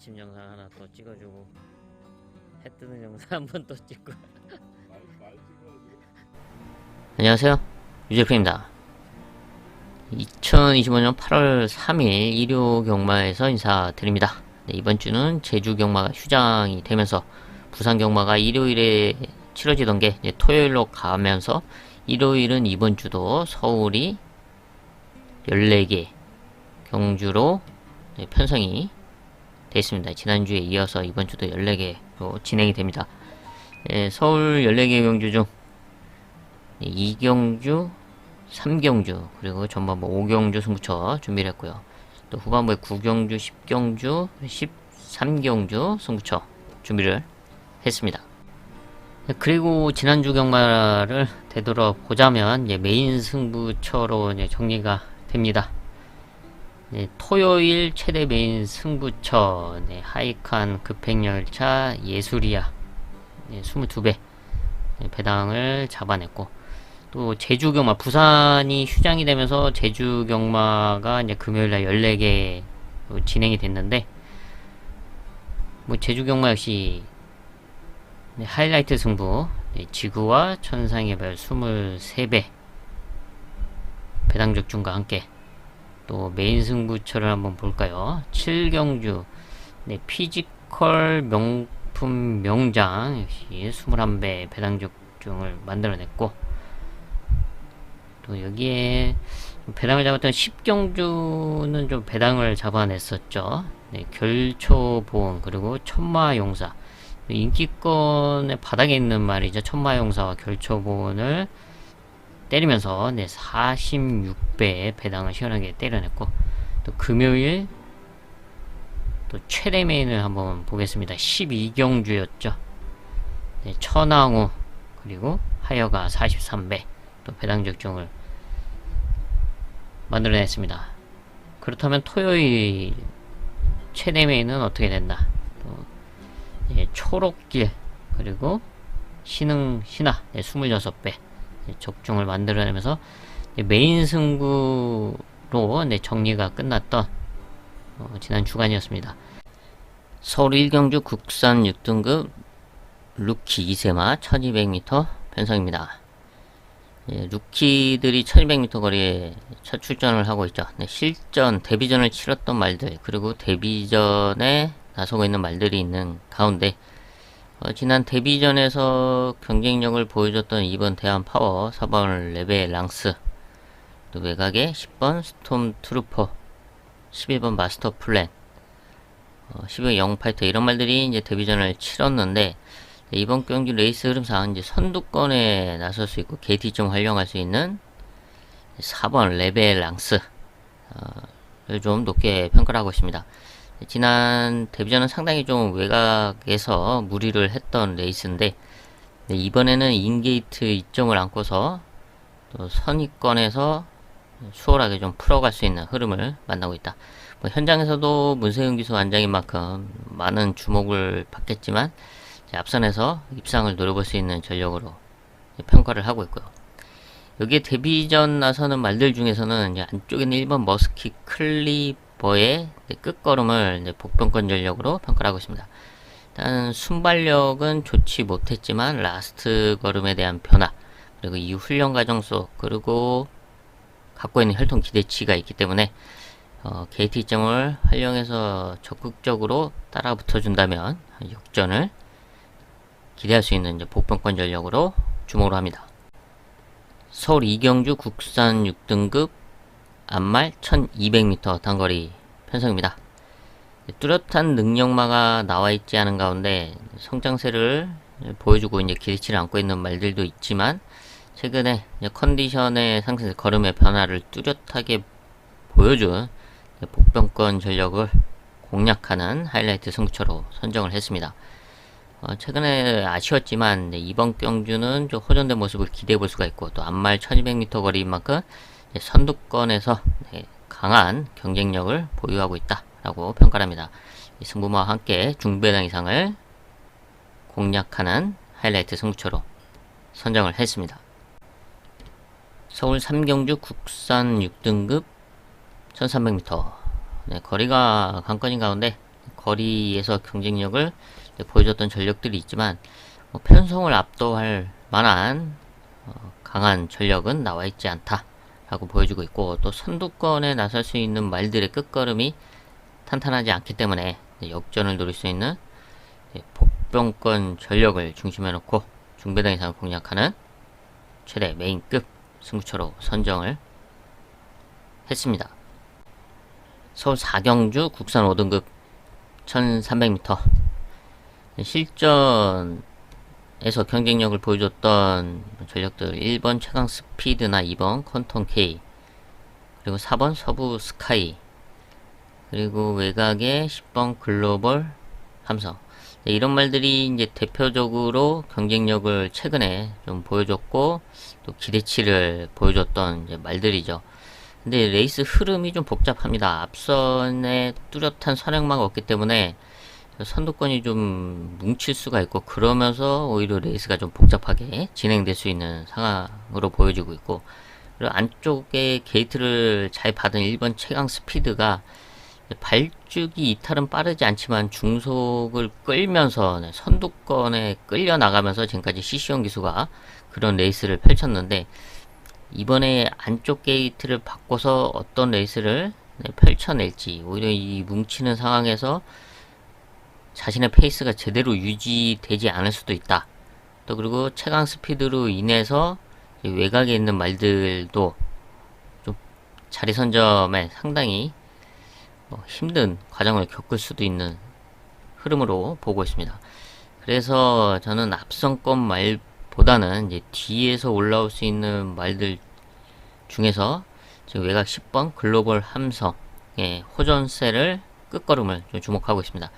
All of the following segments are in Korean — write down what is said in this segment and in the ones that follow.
아침 영상 하나 또 찍어주고 해 뜨는 영상 한 번 또 찍고. 안녕하세요. 유재표입니다. 2025년 8월 3일 일요 경마에서 인사드립니다. 네, 이번 주는 제주 경마가 휴장이 되면서 부산 경마가 일요일에 치러지던 게 토요일로 가면서 일요일은 이번 주도 서울이 14개 경주로 네, 편성이 되어 있습니다. 지난주에 이어서 이번 주도 14개로 진행이 됩니다. 예, 서울 14개 경주 중 2경주, 3경주, 그리고 전반부 5경주 승부처 준비를 했고요. 또 후반부에 9경주, 10경주, 13경주 승부처 준비를 했습니다. 예, 그리고 지난주 경마를 되돌아보자면 메인 승부처로 정리가 됩니다. 네, 토요일 최대 메인 승부처 네, 하이칸 급행열차 예술이야. 네, 22배 네, 배당을 잡아냈고 또 제주 경마 부산이 휴장이 되면서 제주 경마가 이제 금요일날 14개 진행이 됐는데 뭐 제주 경마 역시 네, 하이라이트 승부 네, 지구와 천상의 별 23배 배당 적중과 함께 또 메인 승부처를 한번 볼까요? 7경주 네, 피지컬 명품 명장 역시 21배 배당 적중을 만들어냈고 또 여기에 배당을 잡았던 10경주는 좀 배당을 잡아냈었죠. 네, 결초보험 그리고 천마용사 인기권의 바닥에 있는 말이죠. 천마용사와 결초보험을 때리면서 네, 46배의 배당을 시원하게 때려냈고 또 금요일 또 최대 메인을 한번 보겠습니다. 12경주였죠. 네, 천왕후 그리고 하여가 43배 또 배당 적중을 만들어냈습니다. 그렇다면 토요일 최대 메인은 어떻게 된다? 또 예, 초록길 그리고 신흥 신화 네, 26배 네, 적중을 만들어내면서 네, 메인 승부로 네, 정리가 끝났던 어, 지난 주간이었습니다. 서울 1경주 국산 6등급 루키 2세마 1200m 편성입니다. 예, 루키들이 1200m 거리에 첫 출전을 하고 있죠. 네, 실전, 데뷔전을 치렀던 말들, 그리고 데뷔전에 나서고 있는 말들이 있는 가운데, 어, 지난 데뷔전에서 경쟁력을 보여줬던 2번 대한 파워, 4번 레베 랑스, 또 외곽에 10번 스톰 트루퍼, 11번 마스터 플랜, 어, 12번 영파이터 이런 말들이 이제 데뷔전을 치렀는데 네, 이번 경기 레이스 흐름상 이제 선두권에 나설 수 있고 게이트점 활용할 수 있는 4번 레벨 랑스를 좀 높게 평가를 하고 있습니다. 지난 데뷔전은 상당히 좀 외곽에서 무리를 했던 레이스인데 네, 이번에는 인게이트 이점을 안고서 또 선위권에서 수월하게 좀 풀어갈 수 있는 흐름을 만나고 있다. 뭐 현장에서도 문세윤 기수 완장인 만큼 많은 주목을 받겠지만 앞선에서 입상을 노려볼 수 있는 전력으로 평가를 하고 있고요. 여기에 데뷔전 나서는 말들 중에서는 안쪽에는 1번 머스키 클리 버의 끝걸음을 복병권 전력으로 평가를 하고 있습니다. 일단 순발력은 좋지 못했지만 라스트 걸음에 대한 변화 그리고 이후 훈련 과정 속 그리고 갖고 있는 혈통 기대치가 있기 때문에 어, 게이트 이점을 활용해서 적극적으로 따라 붙어준다면 역전을 기대할 수 있는 이제 복병권 전력으로 주목을 합니다. 서울 이경주 국산 6등급 안말 1200m 단거리 편성입니다. 뚜렷한 능력마가 나와 있지 않은 가운데 성장세를 보여주고 이제 기대치를 안고 있는 말들도 있지만 최근에 컨디션의 상승, 걸음의 변화를 뚜렷하게 보여준 복병권 전력을 공략하는 하이라이트 승부처로 선정을 했습니다. 어, 최근에 아쉬웠지만 네, 이번 경주는 좀 호전된 모습을 기대해 볼 수가 있고 또 안말 1200m 거리인 만큼 네, 선두권에서 네, 강한 경쟁력을 보유하고 있다라고 평가합니다. 승부마와 함께 중배당 이상을 공략하는 하이라이트 승부처로 선정을 했습니다. 서울 3경주 국산 6등급 1300m 네, 거리가 관건인 가운데 거리에서 경쟁력을 보여줬던 전력들이 있지만 뭐 편성을 압도할 만한 어, 강한 전력은 나와 있지 않다 라고 보여주고 있고 또 선두권에 나설 수 있는 말들의 끝걸음이 탄탄하지 않기 때문에 역전을 노릴 수 있는 복병권 전력을 중심에 놓고 중배당 이상을 공략하는 최대 메인급 승부처로 선정을 했습니다. 서울 4경주 국산 5등급 1300m 실전 에서 경쟁력을 보여줬던 전력들 1번 최강 스피드나 2번 컨톤 K 그리고 4번 서부 스카이 그리고 외곽에 10번 글로벌 함성 네, 이런 말들이 이제 대표적으로 경쟁력을 최근에 좀 보여줬고 또 기대치를 보여줬던 말들이죠. 근데 레이스 흐름이 좀 복잡합니다. 앞선에 뚜렷한 선행마가 없기 때문에 선두권이 좀 뭉칠 수가 있고 그러면서 오히려 레이스가 좀 복잡하게 진행될 수 있는 상황으로 보여지고 있고 그리고 안쪽에 게이트를 잘 받은 1번 최강 스피드가 발주기 이탈은 빠르지 않지만 중속을 끌면서 네, 선두권에 끌려 나가면서 지금까지 CC형 기수가 그런 레이스를 펼쳤는데 이번에 안쪽 게이트를 바꿔서 어떤 레이스를 네, 펼쳐낼지 오히려 이 뭉치는 상황에서 자신의 페이스가 제대로 유지되지 않을 수도 있다. 또 그리고 최강 스피드로 인해서 외곽에 있는 말들도 좀 자리 선점에 상당히 뭐 힘든 과정을 겪을 수도 있는 흐름으로 보고 있습니다. 그래서 저는 앞선권 말보다는 이제 뒤에서 올라올 수 있는 말들 중에서 지금 외곽 10번 글로벌 함성의 호전세를 끝걸음을 좀 주목하고 있습니다.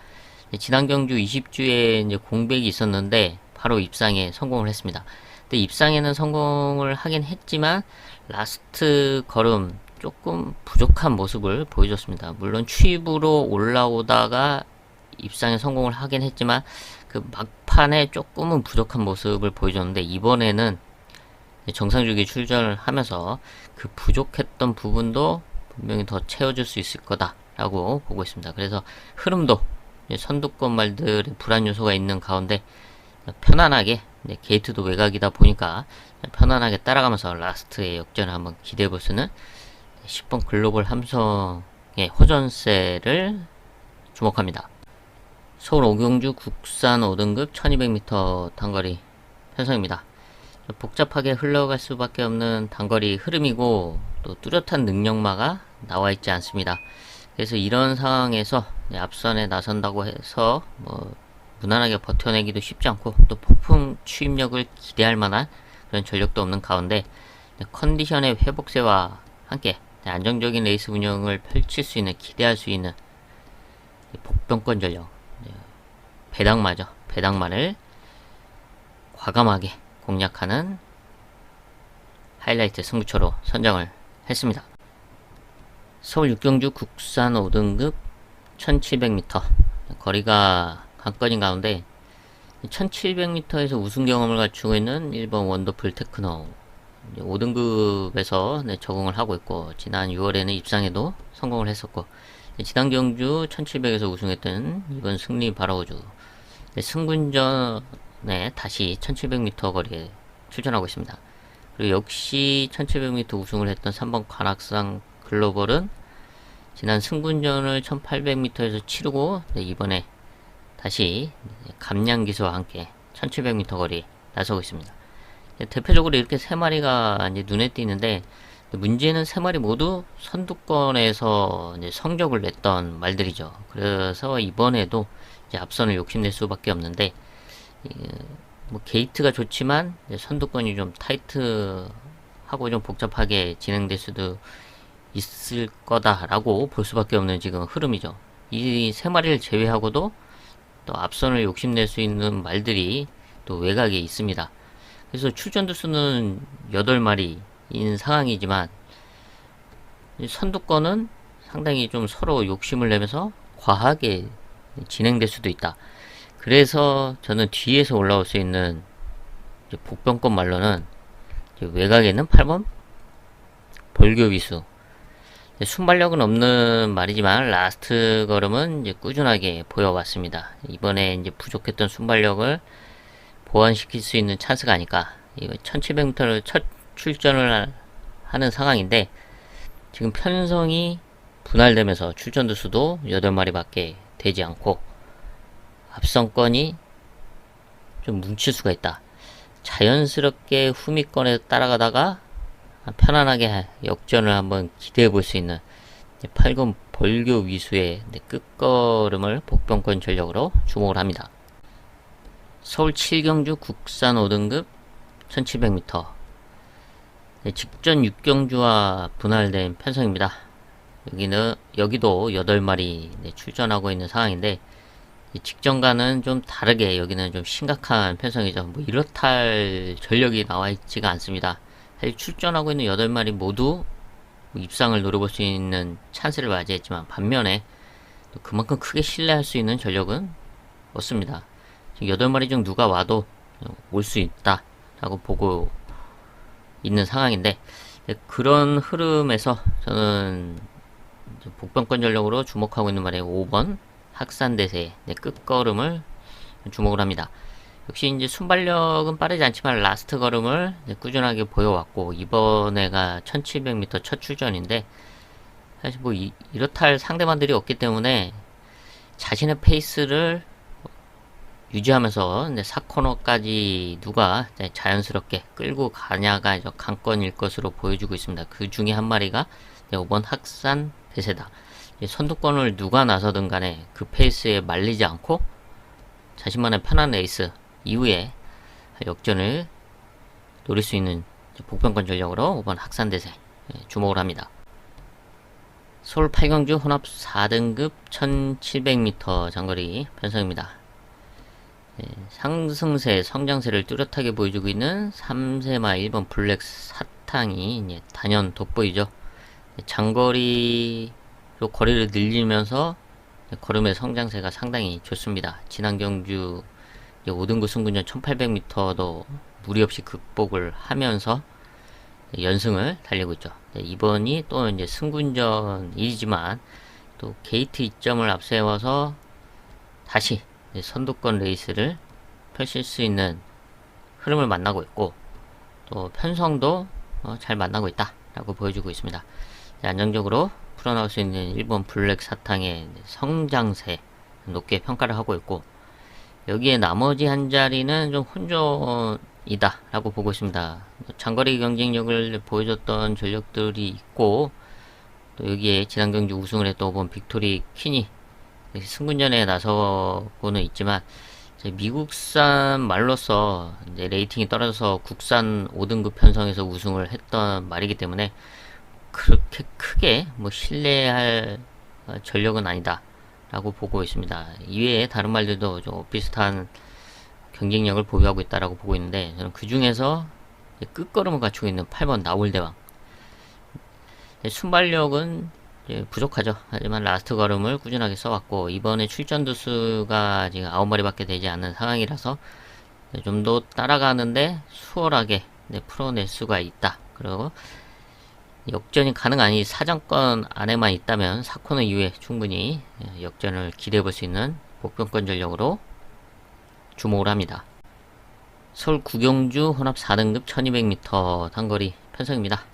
지난 경주 20주에 이제 공백이 있었는데 바로 입상에 성공을 했습니다. 근데 입상에는 성공을 하긴 했지만 라스트 걸음 조금 부족한 모습을 보여줬습니다. 물론 추입으로 올라오다가 입상에 성공을 하긴 했지만 그 막판에 조금은 부족한 모습을 보여줬는데 이번에는 정상주기 출전을 하면서 그 부족했던 부분도 분명히 더 채워줄 수 있을 거다라고 보고 있습니다. 그래서 흐름도 선두권 말들의 불안 요소가 있는 가운데 편안하게 게이트도 외곽이다 보니까 편안하게 따라가면서 라스트의 역전을 한번 기대해 볼 수는 10번 글로벌 함성의 호전세를 주목합니다. 서울 오경주 국산 5등급 1200m 단거리 편성입니다. 복잡하게 흘러갈 수밖에 없는 단거리 흐름이고 또 뚜렷한 능력마가 나와 있지 않습니다. 그래서 이런 상황에서 앞선에 나선다고 해서 뭐 무난하게 버텨내기도 쉽지 않고 또 폭풍 추임력을 기대할 만한 그런 전력도 없는 가운데 컨디션의 회복세와 함께 네, 안정적인 레이스 운영을 펼칠 수 있는 기대할 수 있는 복병권 전력 네, 배당마죠 배당마를 과감하게 공략하는 하이라이트 승부처로 선정을 했습니다. 서울 육경주 국산 5등급 1700m 거리가 관건인 가운데 1700m에서 우승 경험을 갖추고 있는 1번 원더풀 테크노. 5등급에서 네, 적응을 하고 있고 지난 6월에는 입상에도 성공을 했었고 지난 경주 1700에서 우승했던 이번 승리 바라오주 네, 승군전에 다시 1700m 거리에 출전하고 있습니다. 그리고 역시 1700m 우승을 했던 3번 관악상 글로벌은 지난 승군전을 1800m에서 치르고 네, 이번에 다시 감량 기수와 함께 1700m 거리 나서고 있습니다. 대표적으로 이렇게 세 마리가 이제 눈에 띄는데 문제는 세 마리 모두 선두권에서 성적을 냈던 말들이죠. 그래서 이번에도 앞선을 욕심낼 수밖에 없는데 뭐 게이트가 좋지만 선두권이 좀 타이트하고 좀 복잡하게 진행될 수도 있을 거다라고 볼 수밖에 없는 지금 흐름이죠. 이 세 마리를 제외하고도 또 앞선을 욕심낼 수 있는 말들이 또 외곽에 있습니다. 그래서 출전두 수는 8마리인 상황이지만 선두권은 상당히 좀 서로 욕심을 내면서 과하게 진행될 수도 있다. 그래서 저는 뒤에서 올라올 수 있는 복병권 말로는 외곽에 있는 8번 벌교 위수 네, 순발력은 없는 말이지만 라스트 걸음은 이제 꾸준하게 보여왔습니다. 이번에 이제 부족했던 순발력을 보완시킬 수 있는 찬스가 아닐까. 이거 1700m를 첫 출전을 하는 상황인데 지금 편성이 분할되면서 출전 두 수도 8마리밖에 되지 않고 앞선권이 좀 뭉칠 수가 있다. 자연스럽게 후미권에 따라가다가 편안하게 역전을 한번 기대해 볼 수 있는 8금 벌교 위수의 끝걸음을 복병권 전력으로 주목을 합니다. 서울 7경주 국산 5등급 1700m 직전 6경주와 분할된 편성입니다. 여기는 여기도 8마리 출전하고 있는 상황인데 이 직전과는 좀 다르게 여기는 좀 심각한 편성이죠. 뭐할 전력이 나와 있지가 않습니다. 사실 출전하고 있는 8마리 모두 뭐 입상을 노려볼 수 있는 찬스를 맞이했지만 반면에 또 그만큼 크게 신뢰할 수 있는 전력은 없습니다. 지금 8마리 중 누가 와도 올 수 있다 라고 보고 있는 상황인데 그런 흐름에서 저는 복병권 전력으로 주목하고 있는 말에 5번 학산대세 네, 끝걸음을 주목을 합니다. 역시 이제 순발력은 빠르지 않지만 라스트 걸음을 네, 꾸준하게 보여왔고 이번에가 1700m 첫 출전인데 사실 뭐 이, 이렇다 할 상대방들이 없기 때문에 자신의 페이스를 유지하면서 이제 4코너까지 누가 자연스럽게 끌고 가냐가 관건일 것으로 보여주고 있습니다. 그 중에 한 마리가 5번 학산 대세다. 선두권을 누가 나서든 간에 그 페이스에 말리지 않고 자신만의 편한 레이스 이후에 역전을 노릴 수 있는 복병권 전력으로 5번 학산대세 예, 주목을 합니다. 서울 8경주 혼합 4등급 1700m 장거리 편성입니다. 예, 상승세, 성장세를 뚜렷하게 보여주고 있는 3세마 1번 블랙 사탕이 단연 돋보이죠. 장거리로 거리를 늘리면서 걸음의 성장세가 상당히 좋습니다. 지난 경주 5등급 승군전 1800m도 무리 없이 극복을 하면서 연승을 달리고 있죠. 이번이 또 이제 승군전이지만 또 게이트 이점을 앞세워서 다시 선두권 레이스를 펼칠 수 있는 흐름을 만나고 있고 또 편성도 어, 잘 만나고 있다라고 보여주고 있습니다. 안정적으로 풀어나올 수 있는 일본 블랙 사탕의 성장세 높게 평가를 하고 있고 여기에 나머지 한 자리는 좀 혼조이다 라고 보고 있습니다. 장거리 경쟁력을 보여줬던 전력들이 있고 또 여기에 지난 경기 우승을 했던 본 빅토리 퀸이 승군전에 나서고는 있지만 미국산 말로서 이제 레이팅이 떨어져서 국산 5등급 편성에서 우승을 했던 말이기 때문에 그렇게 크게 뭐 신뢰할 어, 전력은 아니다 라고 보고 있습니다. 이외에 다른 말들도 좀 비슷한 경쟁력을 보유하고 있다라고 보고 있는데 저는 그 중에서 끝걸음을 갖추고 있는 8번 나올대왕 순발력은 부족하죠. 하지만 라스트 걸음을 꾸준하게 써왔고 이번에 출전 두수가 지금 9마리밖에 되지 않는 상황이라서 좀 더 따라가는데 수월하게 풀어낼 수가 있다. 그리고 역전이 가능한 이 사정권 안에만 있다면 사코너 이후에 충분히 예, 역전을 기대해 볼 수 있는 복병권 전력으로 주목을 합니다. 서울 구경주 혼합 4등급 1200m 단거리 편성입니다.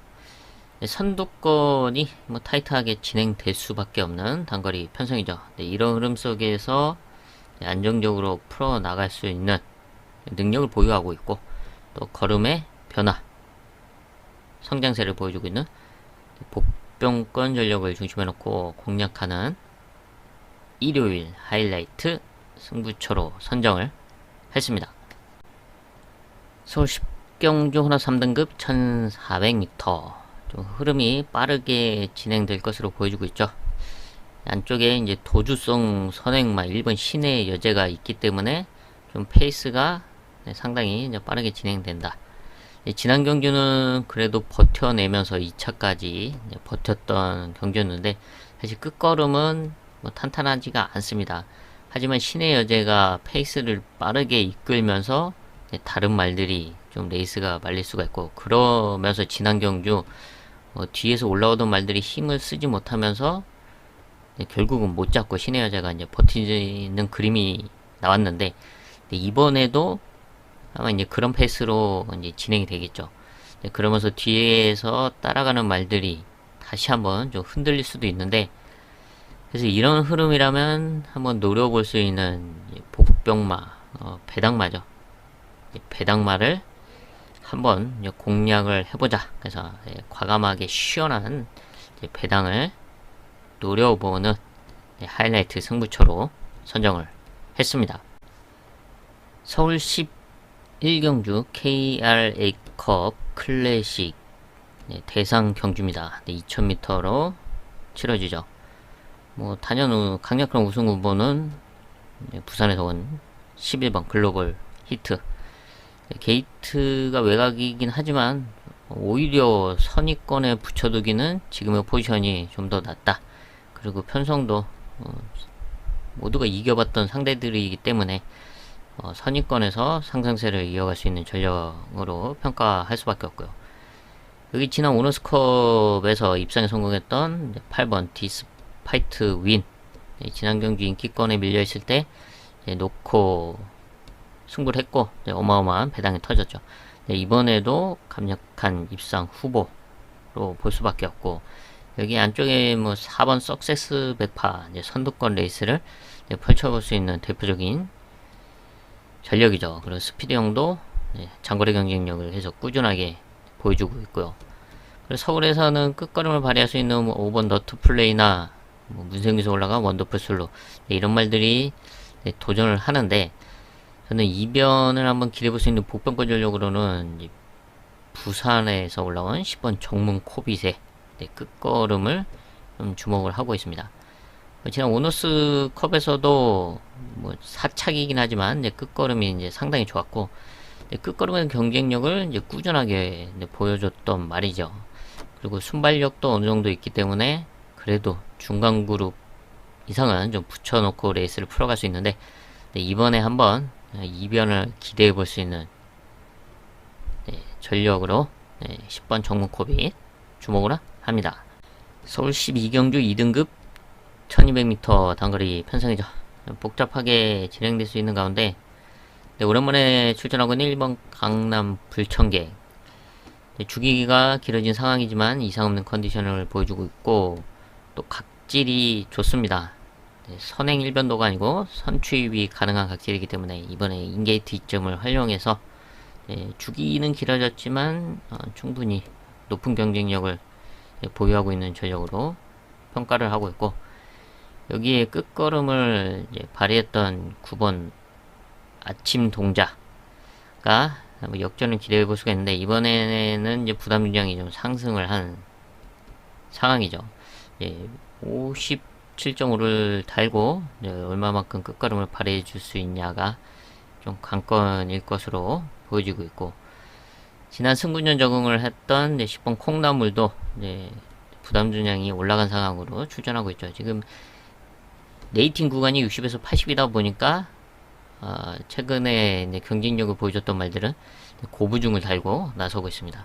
네, 선두권이 뭐 타이트하게 진행될 수밖에 없는 단거리 편성이죠. 네, 이런 흐름 속에서 안정적으로 풀어 나갈 수 있는 능력을 보유하고 있고 또 걸음의 변화 성장세를 보여주고 있는 복병권 전력을 중심에 놓고 공략하는 일요일 하이라이트 승부처로 선정을 했습니다. 서울 10경주 호나 3등급 1400m 좀 흐름이 빠르게 진행될 것으로 보여주고 있죠. 안쪽에 이제 도주성 선행마 1번 시내 여제가 있기 때문에 좀 페이스가 상당히 빠르게 진행된다. 지난 경주는 그래도 버텨내면서 2차까지 버텼던 경주였는데 사실 끝걸음은 뭐 탄탄하지가 않습니다. 하지만 신의 여제가 페이스를 빠르게 이끌면서 다른 말들이 좀 레이스가 말릴 수가 있고 그러면서 지난 경주 어, 뒤에서 올라오던 말들이 힘을 쓰지 못하면서 네, 결국은 못 잡고 신의 여자가 이제 버티는 그림이 나왔는데 네, 이번에도 아마 이제 그런 패스로 이제 진행이 되겠죠. 네, 그러면서 뒤에서 따라가는 말들이 다시 한번 좀 흔들릴 수도 있는데 그래서 이런 흐름이라면 한번 노려볼 수 있는 복병마, 어, 배당마죠. 이 배당마를 한번 공략을 해보자. 그래서 예, 과감하게 시원한 배당을 노려보는 예, 하이라이트 승부처로 선정을 했습니다. 서울 11경주 KRA컵 클래식 네, 대상 경주입니다. 네, 2000m로 치러지죠. 뭐 단연 후 강력한 우승 후보는 네, 부산에서 온 11번 글로벌 히트. 네, 게이트가 외곽이긴 하지만 오히려 선입권에 붙여두기는 지금의 포지션이 좀 더 낫다. 그리고 편성도 어, 모두가 이겨봤던 상대들이기 때문에 어, 선입권에서 상승세를 이어갈 수 있는 전력으로 평가할 수밖에 없고요. 여기 지난 오너스컵에서 입상에 성공했던 이제 8번 디스파이트 윈 네, 지난 경기 인기권에 밀려있을 때 놓고 승부를 했고 어마어마한 배당이 터졌죠. 네, 이번에도 강력한 입상 후보로 볼 수밖에 없고 여기 안쪽에 뭐 4번 석세스 백파 선두권 레이스를 펼쳐볼 수 있는 대표적인 전력이죠. 그리고 스피드형도 네, 장거리 경쟁력을 해서 꾸준하게 보여주고 있고요. 그래서 서울에서는 끝걸음을 발휘할 수 있는 뭐 5번 너트 플레이나 뭐 문생기서 올라간 원더풀 슬로 네, 이런 말들이 네, 도전을 하는데 저는 이변을 한번 기대볼 수 있는 복병권 전력으로는 부산에서 올라온 10번 정문 코빗의 네, 끝걸음을 좀 주목을 하고 있습니다. 지난 오너스 컵에서도 뭐 사착이긴 하지만 이제 끝걸음이 이제 상당히 좋았고 끝걸음의 경쟁력을 이제 꾸준하게 이제 보여줬던 말이죠. 그리고 순발력도 어느 정도 있기 때문에 그래도 중간 그룹 이상은 좀 붙여놓고 레이스를 풀어갈 수 있는데 네, 이번에 한번 이변을 기대해 볼 수 있는 네, 전력으로 네, 10번 정문코비 주목을 합니다. 서울 12경주 2등급 1200m 단거리 편성이죠. 복잡하게 진행될 수 있는 가운데 네, 오랜만에 출전하고 있는 1번 강남 불청객 네, 주기가 길어진 상황이지만 이상 없는 컨디션을 보여주고 있고 또 각질이 좋습니다. 네, 선행 일변도가 아니고 선추입이 가능한 각질이기 때문에 이번에 인게이트 이점을 활용해서 네, 주기는 길어졌지만 어, 충분히 높은 경쟁력을 네, 보유하고 있는 전력으로 평가를 하고 있고 여기에 끝걸음을 발휘했던 9번 아침 동자가 뭐 역전을 기대해 볼 수가 있는데 이번에는 이제 부담 유량이 좀 상승을 한 상황이죠. 예, 57.5를 달고 얼마만큼 끝걸음을 발휘해 줄 수 있냐가 좀 관건일 것으로 보여지고 있고 지난 승군전 적응을 했던 10번 콩나물도 부담 중량이 올라간 상황으로 출전하고 있죠. 지금 레이팅 구간이 60에서 80이다 보니까 어, 최근에 경쟁력을 보여줬던 말들은 고부중을 달고 나서고 있습니다.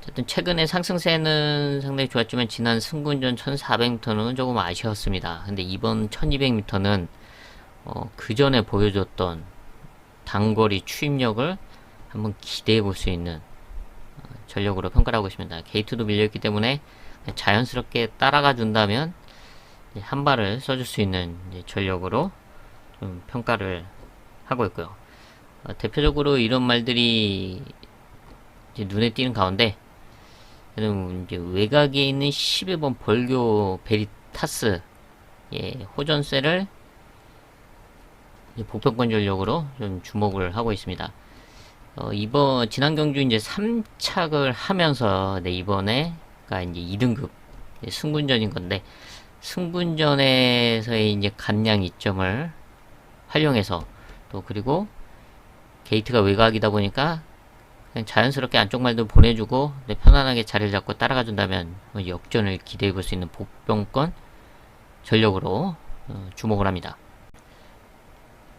어쨌든 최근에 상승세는 상당히 좋았지만 지난 승군전 1400m는 조금 아쉬웠습니다. 근데 이번 1200m는 어, 그 전에 보여줬던 단거리 추임력을 한번 기대해 볼 수 있는 어, 전력으로 평가를 하고 있습니다. 게이트도 밀려있기 때문에 자연스럽게 따라가 준다면 한 발을 써줄 수 있는 전력으로 좀 평가를 하고 있고요. 어, 대표적으로 이런 말들이 눈에 띄는 가운데 이제 외곽에 있는 11번 벌교 베리타스 예, 호전세를 복병권 전력으로 좀 주목을 하고 있습니다. 어, 이번 지난 경주 이제 3착을 하면서 네, 이번에가 이제 2등급 승군전인 건데 승분전에서의 이제 간량 이점을 활용해서 또 그리고 게이트가 외곽이다 보니까 그냥 자연스럽게 안쪽 말도 보내주고 편안하게 자리를 잡고 따라가 준다면 뭐 역전을 기대해 볼 수 있는 복병권 전력으로 어, 주목을 합니다.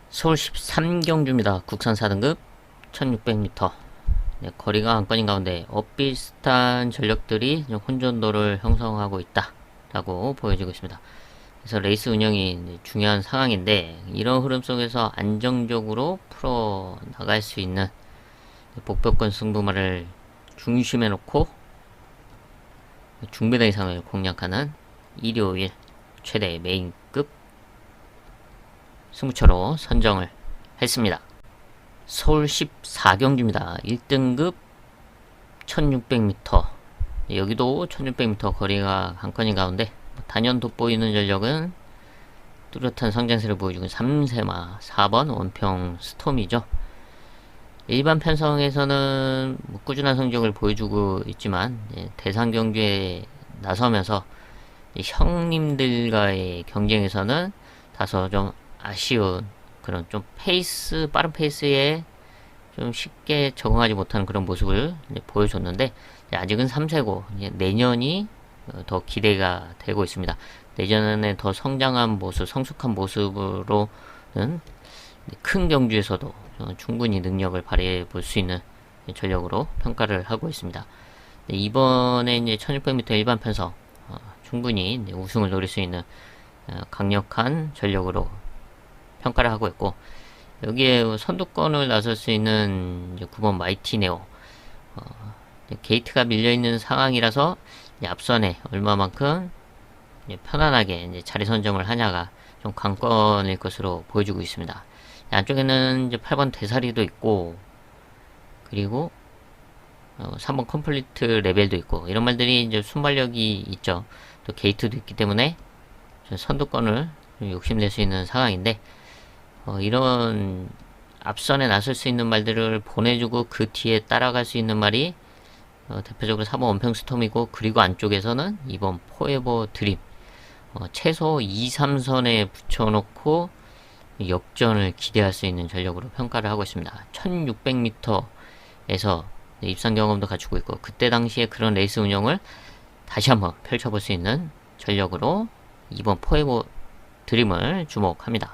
서울 13경주입니다. 국산 4등급 1600m 네, 거리가 안건인 가운데 엇비슷한 전력들이 혼전도를 형성하고 있다 라고 보여지고 있습니다. 그래서 레이스 운영이 중요한 상황인데 이런 흐름 속에서 안정적으로 풀어 나갈 수 있는 복벽권 승부말을 중심에 놓고 중배당 이상을 공략하는 일요일 최대 메인급 승부처로 선정을 했습니다. 서울 14경주입니다. 1등급 1600m 여기도 1600m 거리가 한건인 가운데 단연 돋보이는 전력은 뚜렷한 성장세를 보여주는 3세마 4번 원평 스톰이죠. 일반 편성에서는 뭐 꾸준한 성적을 보여주고 있지만 예, 대상 경주에 나서면서 이 형님들과의 경쟁에서는 다소 좀 아쉬운 그런 좀 페이스 빠른 페이스에 좀 쉽게 적응하지 못하는 그런 모습을 보여줬는데 아직은 3세고 이제 내년이 어, 더 기대가 되고 있습니다. 내년에 더 성장한 모습, 성숙한 모습으로는 큰 경주에서도 어, 충분히 능력을 발휘해 볼 수 있는 전력으로 평가를 하고 있습니다. 네, 이번에 이제 1600m 일반 편성 어, 충분히 우승을 노릴 수 있는 어, 강력한 전력으로 평가를 하고 있고 여기에 선두권을 나설 수 있는 이제 9번 마이티 네오 어, 이제 게이트가 밀려 있는 상황이라서 앞선에 얼마만큼 편안하게 이제 자리 선점을 하냐가 좀 관건일 것으로 보여주고 있습니다. 안쪽에는 이제 8번 대사리도 있고 그리고 어, 3번 컴플리트 레벨도 있고 이런 말들이 이제 순발력이 있죠. 또 게이트도 있기 때문에 좀 선두권을 좀 욕심낼 수 있는 상황인데 어, 이런 앞선에 나설 수 있는 말들을 보내주고 그 뒤에 따라갈 수 있는 말이 어, 대표적으로 3번 원평 스톰이고 그리고 안쪽에서는 2번 포에버 드림 어, 최소 2, 3선에 붙여놓고 역전을 기대할 수 있는 전력으로 평가를 하고 있습니다. 1600m에서 입상 경험도 갖추고 있고 그때 당시에 그런 레이스 운영을 다시 한번 펼쳐볼 수 있는 전력으로 이번 포에버 드림을 주목합니다.